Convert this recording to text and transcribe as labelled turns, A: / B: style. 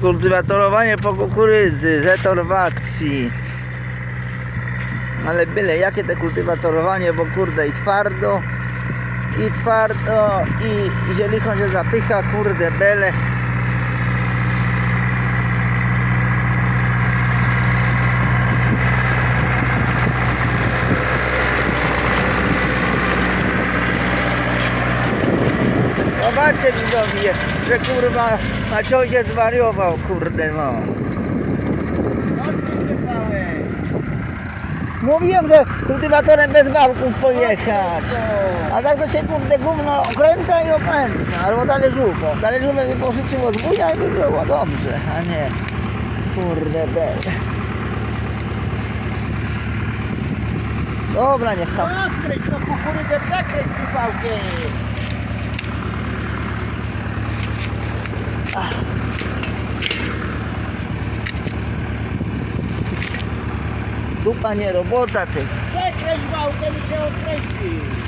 A: Kultywatorowanie po kukurydzy, zetor w akcji. Ale byle jakie te kultywatorowanie, bo kurde i twardo, i twardo, i, i zielichą się zapycha, kurde bele. Widzowie, że kurwa Maciojcie zwariował, kurde no. Mówiłem, że kultywatorem bez wałków pojechać. A tak to się kurde gówno okręta i okręta. Albo talerzówką. Talerzówę by pożyczyło z buja i by było dobrze, a nie kurde bel. Dobra, niech tam.
B: Odkryć no kukurydzę, zakręć tu pałkę.
A: Dupa nie robota ty.
B: Przekręć pałkę i się odkręci.